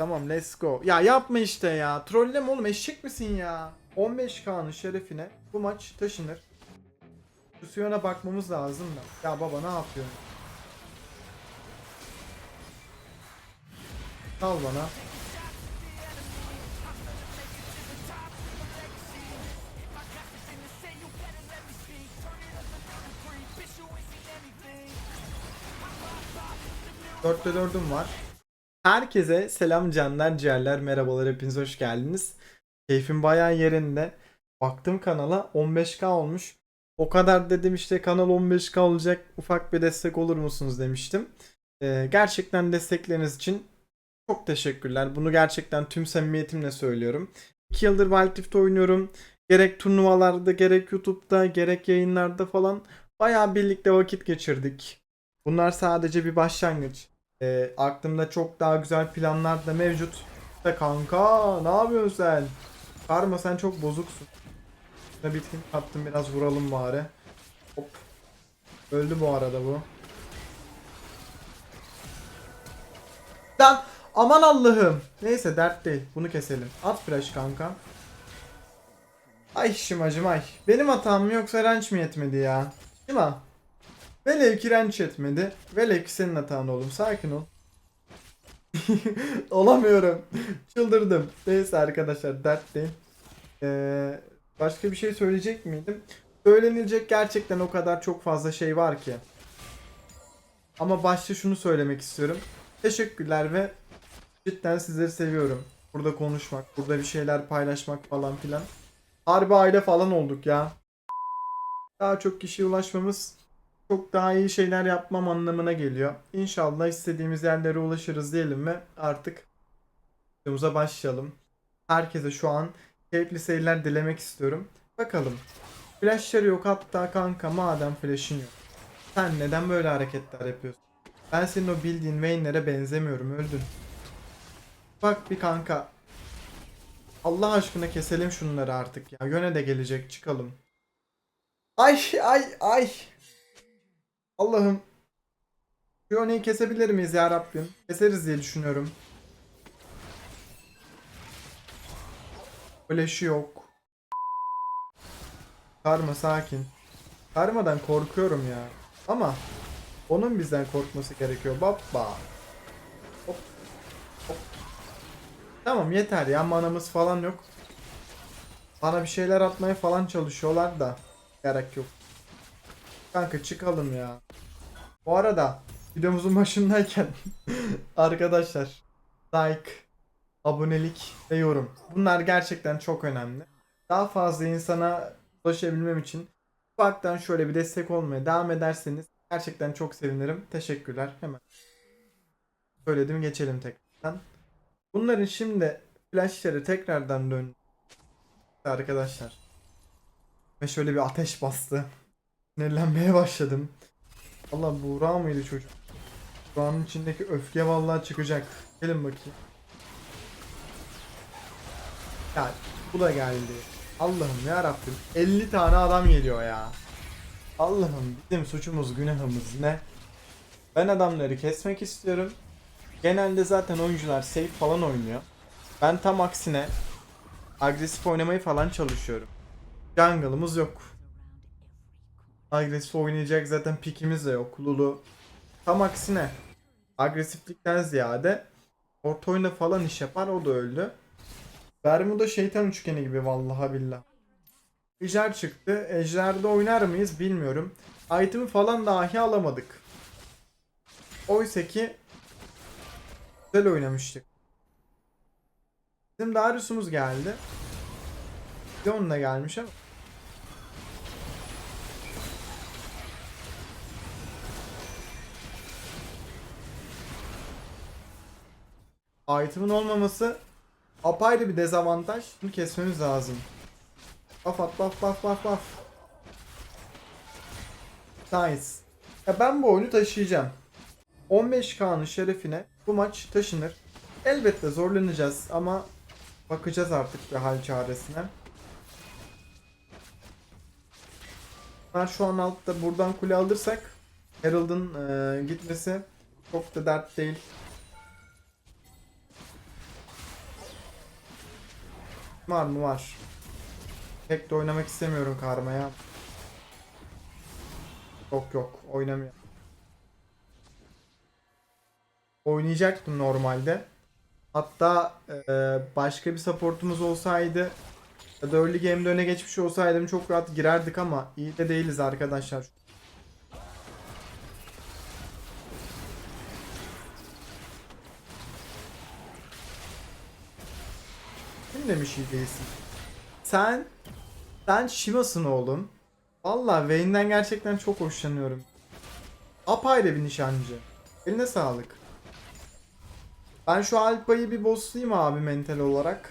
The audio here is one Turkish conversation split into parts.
Tamam let's go. Ya yapma işte ya. Trolleme oğlum eşek misin ya? 15K'nın şerefine bu maç taşınır. Şu Suyon'a bakmamız lazım da. Ya baba ne yapıyorsun? Al bana. Dörtte dördüm var. Herkese selam canlar ciğerler merhabalar hepiniz hoş geldiniz. Keyfim bayağı yerinde. Baktım kanala 15k olmuş. O kadar dedim işte kanal 15k olacak ufak bir destek olur musunuz demiştim. Ee, gerçekten destekleriniz için çok teşekkürler. Bunu gerçekten tüm samimiyetimle söylüyorum. 2 yıldır Rift oynuyorum. Gerek turnuvalarda gerek YouTube'da gerek yayınlarda falan bayağı birlikte vakit geçirdik. Bunlar sadece bir başlangıç. Ee, aklımda çok daha güzel planlar da mevcut. İşte kanka ne yapıyorsun sen? Karma sen çok bozuksun. Şuna bitkin attım biraz vuralım bari. Hop. Öldü bu arada bu. Lan aman Allah'ım. Neyse dert değil. Bunu keselim. At flash kanka. Ay şimacım ay. Benim hatam mı yoksa ranch mi yetmedi ya? Şima. Velev ki ranch yetmedi. Velev ki senin hatan oğlum. Sakin ol. Olamıyorum. Çıldırdım. Neyse arkadaşlar dert değil. Ee, başka bir şey söyleyecek miydim? Söylenilecek gerçekten o kadar çok fazla şey var ki. Ama başta şunu söylemek istiyorum. Teşekkürler ve cidden sizleri seviyorum. Burada konuşmak, burada bir şeyler paylaşmak falan filan. Harbi aile falan olduk ya. Daha çok kişiye ulaşmamız çok daha iyi şeyler yapmam anlamına geliyor. İnşallah istediğimiz yerlere ulaşırız diyelim ve artık videomuza başlayalım. Herkese şu an keyifli seyirler dilemek istiyorum. Bakalım. Flashları yok hatta kanka madem flash'ın yok. Sen neden böyle hareketler yapıyorsun? Ben senin o bildiğin Vayne'lere benzemiyorum öldün. Bak bir kanka. Allah aşkına keselim şunları artık ya. Yöne de gelecek çıkalım. Ay ay ay. Allah'ım. Yone'yi kesebilir miyiz ya Rabbim? Keseriz diye düşünüyorum. Flash'ı yok. Karma sakin. Karmadan korkuyorum ya. Ama onun bizden korkması gerekiyor. Baba. Hop. Hop. Tamam yeter ya manamız falan yok. Bana bir şeyler atmaya falan çalışıyorlar da. Gerek yok. Kanka çıkalım ya. Bu arada videomuzun başındayken arkadaşlar like, abonelik ve yorum. Bunlar gerçekten çok önemli. Daha fazla insana ulaşabilmem için ufaktan şöyle bir destek olmaya devam ederseniz gerçekten çok sevinirim. Teşekkürler. Hemen söyledim geçelim tekrardan. Bunların şimdi flashları tekrardan dön arkadaşlar. Ve şöyle bir ateş bastı. Sinirlenmeye başladım. Allah Buğra mıydı çocuk? Buğra'nın içindeki öfke vallahi çıkacak. Gelin bakayım. Ya bu da geldi. Allah'ım ya Rabbim. 50 tane adam geliyor ya. Allah'ım bizim suçumuz günahımız ne? Ben adamları kesmek istiyorum. Genelde zaten oyuncular safe falan oynuyor. Ben tam aksine agresif oynamayı falan çalışıyorum. Jungle'ımız yok. Agresif oynayacak zaten pikimiz de yok. Lulu. Tam aksine agresiflikten ziyade orta oyunda falan iş yapar o da öldü. Bermuda şeytan üçgeni gibi vallahi billah. Ejder çıktı. Ejder'de oynar mıyız bilmiyorum. Item'ı falan dahi alamadık. Oysa ki güzel oynamıştık. Bizim Darius'umuz geldi. Bir de onunla gelmiş ama. Item'ın olmaması apayrı bir dezavantaj. Bunu kesmemiz lazım. Baf at baf baf baf baf. Nice. Ya ben bu oyunu taşıyacağım. 15K'nın şerefine bu maç taşınır. Elbette zorlanacağız ama bakacağız artık bir hal çaresine. Ben şu an altta buradan kule alırsak Herald'ın e, gitmesi çok da dert değil. Var mı var. Tek de oynamak istemiyorum karmaya. Yok yok oynamıyor. Oynayacaktım normalde. Hatta e, başka bir supportumuz olsaydı ya da early game'de öne geçmiş olsaydım çok rahat girerdik ama iyi de değiliz arkadaşlar. Demiş değilsin? Sen sen Shiva'sın oğlum. Valla Vayne'den gerçekten çok hoşlanıyorum. Apayrı bir nişancı. Eline sağlık. Ben şu Alpa'yı bir bosslayayım abi mental olarak.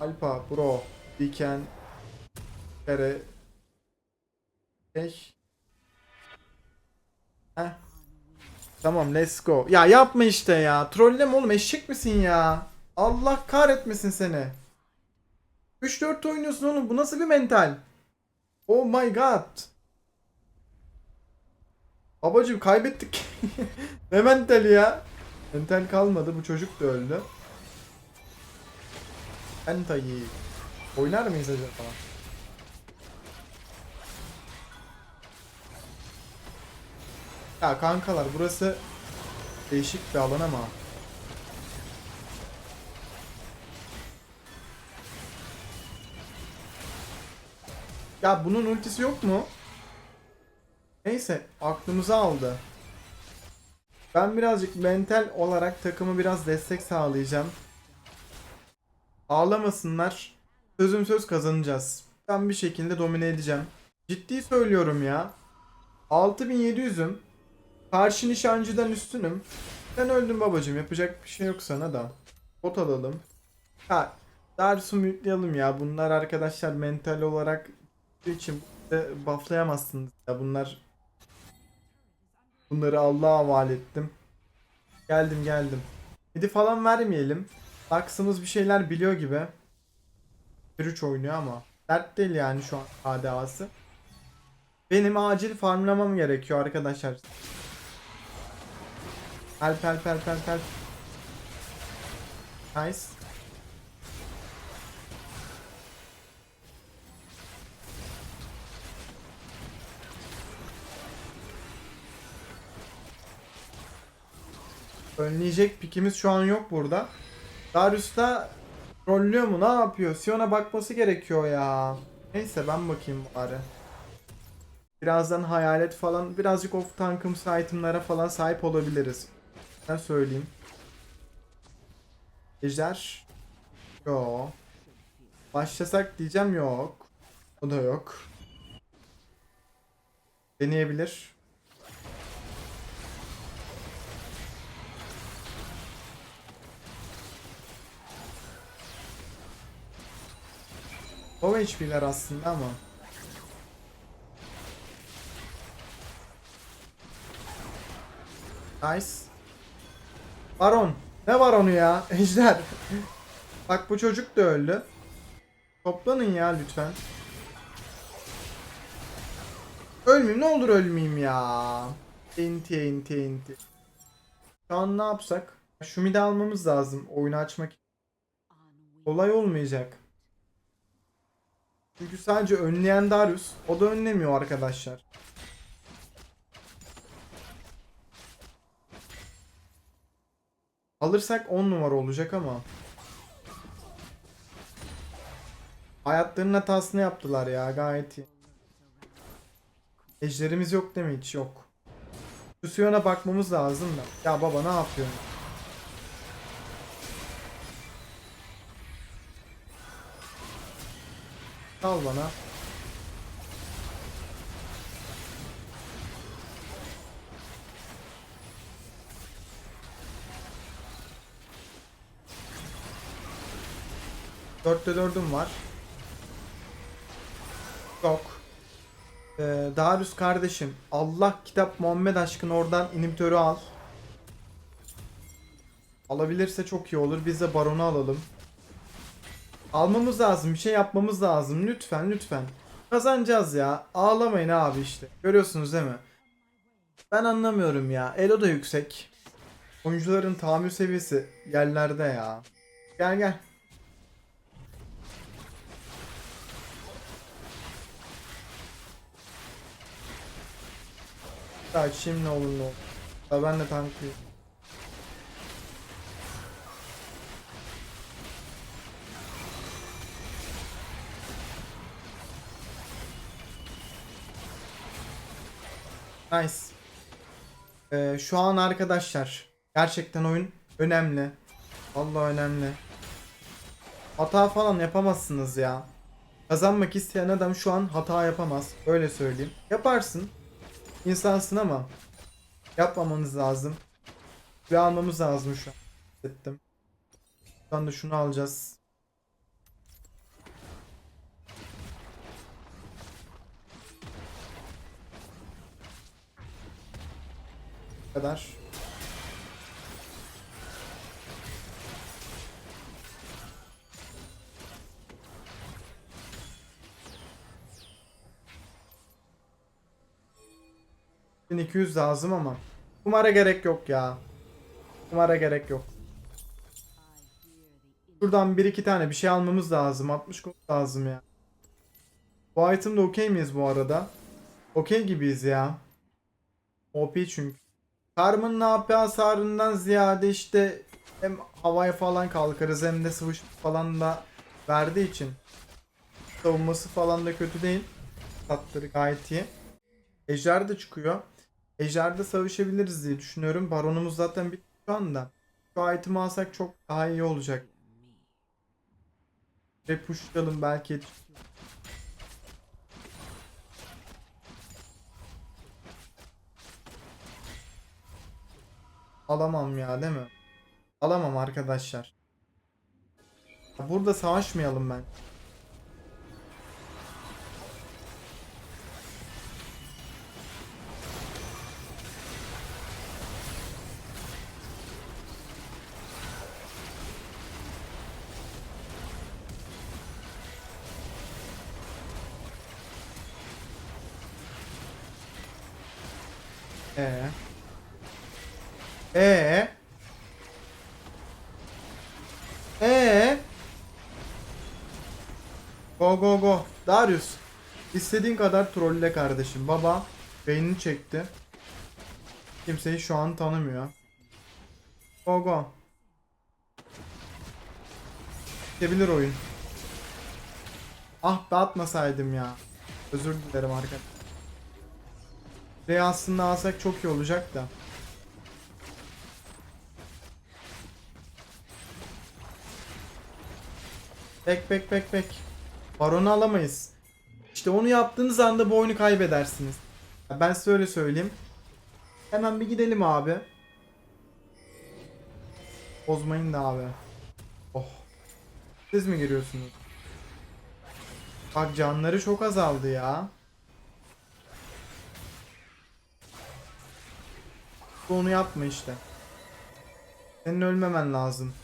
Alpa, bro, Weekend, Kere, Şey. Heh. Tamam let's go. Ya yapma işte ya. Trolleme oğlum eşek misin ya? Allah kahretmesin seni. 3-4 oynuyorsun oğlum. Bu nasıl bir mental? Oh my god. Babacım kaybettik. ne mentali ya? Mental kalmadı. Bu çocuk da öldü. Mentayı. Oynar mıyız acaba? Ya kankalar burası değişik bir alan ama. Ya bunun ultisi yok mu? Neyse aklımızı aldı. Ben birazcık mental olarak takımı biraz destek sağlayacağım. Ağlamasınlar. Sözüm söz kazanacağız. Ben bir şekilde domine edeceğim. Ciddi söylüyorum ya. 6700'üm. Karşı nişancıdan üstünüm. Sen öldün babacım. Yapacak bir şey yok sana da. Bot alalım. Ha, Darius'u mute'layalım ya. Bunlar arkadaşlar mental olarak için bufflayamazsınız ya. Bunlar Bunları Allah'a havale ettim. Geldim geldim. Midi falan vermeyelim. Aksımız bir şeyler biliyor gibi. 3 oynuyor ama. Dert değil yani şu an ADA'sı. Benim acil farmlamam gerekiyor arkadaşlar. Help help help help help. Nice. Önleyecek pikimiz şu an yok burada. Darius da trollüyor mu? Ne yapıyor? Sion'a bakması gerekiyor ya. Neyse ben bakayım bari. Birazdan hayalet falan birazcık off tankımsı itemlara falan sahip olabiliriz. Ben söyleyeyim. Ejder. Yok. Başlasak diyeceğim yok. O da yok. Deneyebilir. Low HP'ler aslında ama. Nice. Baron. Ne baronu ya? Ejder. Bak bu çocuk da öldü. Toplanın ya lütfen. Ölmeyeyim ne olur ölmeyeyim ya. Enti enti enti. Şu an ne yapsak? Şu midi almamız lazım oyunu açmak. Kolay olmayacak. Çünkü sadece önleyen Darius. O da önlemiyor arkadaşlar. Alırsak 10 numara olacak ama. Hayatlarının hatasını yaptılar ya gayet iyi. Ejderimiz yok değil mi hiç yok. Şu Sion'a bakmamız lazım da. Ya baba ne yapıyorsun? Al bana. Dörtte dördüm var. Yok. Ee, Darius kardeşim. Allah kitap Muhammed aşkına oradan inhibitörü al. Alabilirse çok iyi olur. Biz de baronu alalım. Almamız lazım. Bir şey yapmamız lazım. Lütfen lütfen. Kazanacağız ya. Ağlamayın abi işte. Görüyorsunuz değil mi? Ben anlamıyorum ya. Elo da yüksek. Oyuncuların tahammül seviyesi yerlerde ya. Gel gel. Ya şimdi olur ne olur. Ben de tanklıyım. Nice. Ee, şu an arkadaşlar gerçekten oyun önemli. Vallahi önemli. Hata falan yapamazsınız ya. Kazanmak isteyen adam şu an hata yapamaz. Öyle söyleyeyim. Yaparsın. İnsansın ama yapmamanız lazım. Ve almamız lazım şu an. Hissettim. Şu anda şunu alacağız. Kadar. ...1200 lazım ama... ...kumara gerek yok ya. Kumara gerek yok. Şuradan bir iki tane bir şey almamız lazım. 60 gold lazım ya. Bu item'da okey miyiz bu arada? Okey gibiyiz ya. OP çünkü. Karm'ın AP hasarından ziyade işte hem havaya falan kalkarız hem de sıvış falan da verdiği için savunması falan da kötü değil. Tatları gayet iyi. Ejder de çıkıyor. Ejder'de savaşabiliriz diye düşünüyorum. Baronumuz zaten bitti şu anda. Şu item'ı alsak çok daha iyi olacak. Ve pushlayalım belki Alamam ya değil mi? Alamam arkadaşlar. Burada savaşmayalım ben. Ee. Ee. Ee. Go go go. Darius. İstediğin kadar trolle kardeşim. Baba beynini çekti. Kimseyi şu an tanımıyor. Go go. Bitebilir oyun. Ah be atmasaydım ya. Özür dilerim arkadaşlar. Burayı aslında alsak çok iyi olacak da. Bek bek bek bek. Baron'u alamayız. İşte onu yaptığınız anda bu oyunu kaybedersiniz. Ben size öyle söyleyeyim. Hemen bir gidelim abi. Bozmayın da abi. Oh. Siz mi giriyorsunuz? Bak canları çok azaldı ya. Onu yapma işte. Senin ölmemen lazım.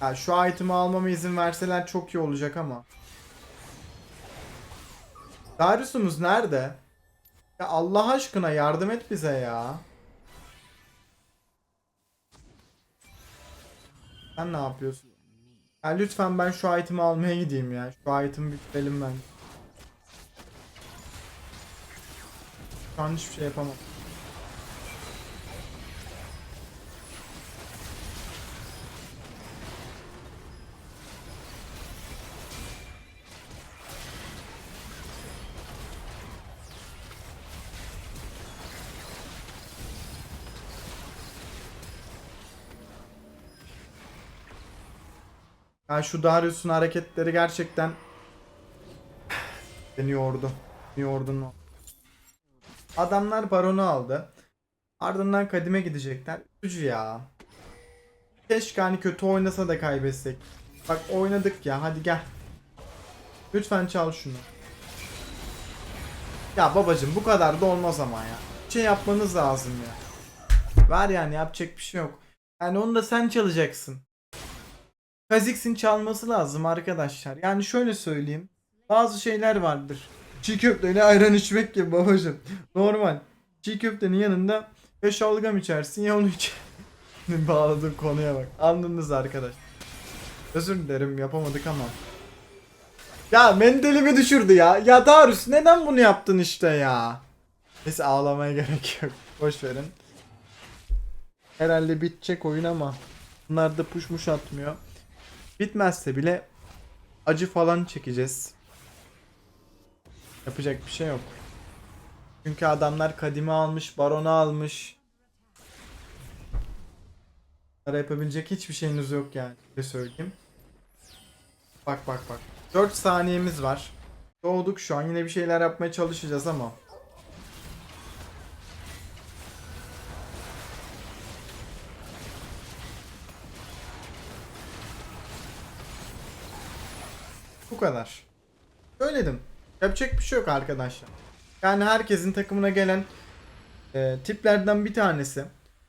Ya şu item'ı almama izin verseler çok iyi olacak ama. Darius'umuz nerede? Ya Allah aşkına yardım et bize ya. Sen ne yapıyorsun? Ya lütfen ben şu item'ı almaya gideyim ya. Şu item'ı bitirelim ben. Şu an hiçbir şey yapamam. Ya şu Darius'un hareketleri gerçekten beni yordu. Yordun? Adamlar baronu aldı. Ardından kadime gidecekler. Üzücü ya. Keşke hani kötü oynasa da kaybetsek. Bak oynadık ya hadi gel. Lütfen çal şunu. Ya babacım bu kadar da olmaz ama ya. Bir şey yapmanız lazım ya. Var yani yapacak bir şey yok. Yani onu da sen çalacaksın. Kazix'in çalması lazım arkadaşlar. Yani şöyle söyleyeyim. Bazı şeyler vardır. Çiğ köfteyle ayran içmek gibi babacım. Normal. Çiğ köftenin yanında ya şalgam içersin ya onu iç. Bağladığım konuya bak. Anladınız arkadaş. Özür dilerim yapamadık ama. Ya mentalimi düşürdü ya. Ya Darius neden bunu yaptın işte ya? Neyse ağlamaya gerek yok. Boş verin. Herhalde bitecek oyun ama bunlar da puşmuş atmıyor. Bitmezse bile acı falan çekeceğiz. Yapacak bir şey yok. Çünkü adamlar kadimi almış, baronu almış. Bunlara yapabilecek hiçbir şeyiniz yok yani. Ne söyleyeyim. Bak bak bak. 4 saniyemiz var. Doğduk şu an. Yine bir şeyler yapmaya çalışacağız ama. Kadar. Söyledim. Yapacak bir şey yok arkadaşlar. Yani herkesin takımına gelen e, tiplerden bir tanesi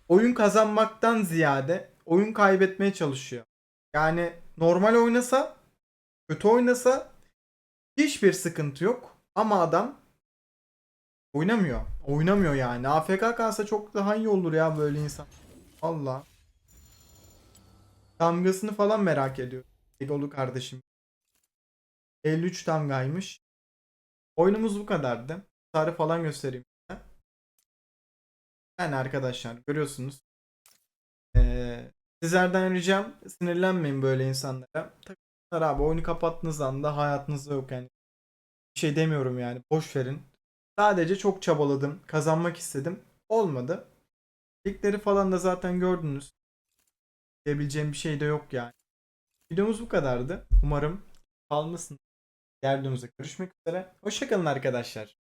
oyun kazanmaktan ziyade oyun kaybetmeye çalışıyor. Yani normal oynasa, kötü oynasa hiçbir sıkıntı yok. Ama adam oynamıyor. Oynamıyor yani. AFK kalsa çok daha iyi olur ya böyle insan. Allah. Damgasını falan merak ediyorum. Egolu kardeşim. 53 damgaymış. Oyunumuz bu kadardı. Tarih falan göstereyim size. Yani arkadaşlar görüyorsunuz. Ee, sizlerden ricam sinirlenmeyin böyle insanlara. Takımlar abi oyunu kapattığınız anda hayatınızda yok yani. Bir şey demiyorum yani. Boş verin. Sadece çok çabaladım. Kazanmak istedim. Olmadı. Ligleri falan da zaten gördünüz. Diyebileceğim bir şey de yok yani. Videomuz bu kadardı. Umarım kalmasın. Diğer videomuzda görüşmek üzere. Hoşçakalın arkadaşlar.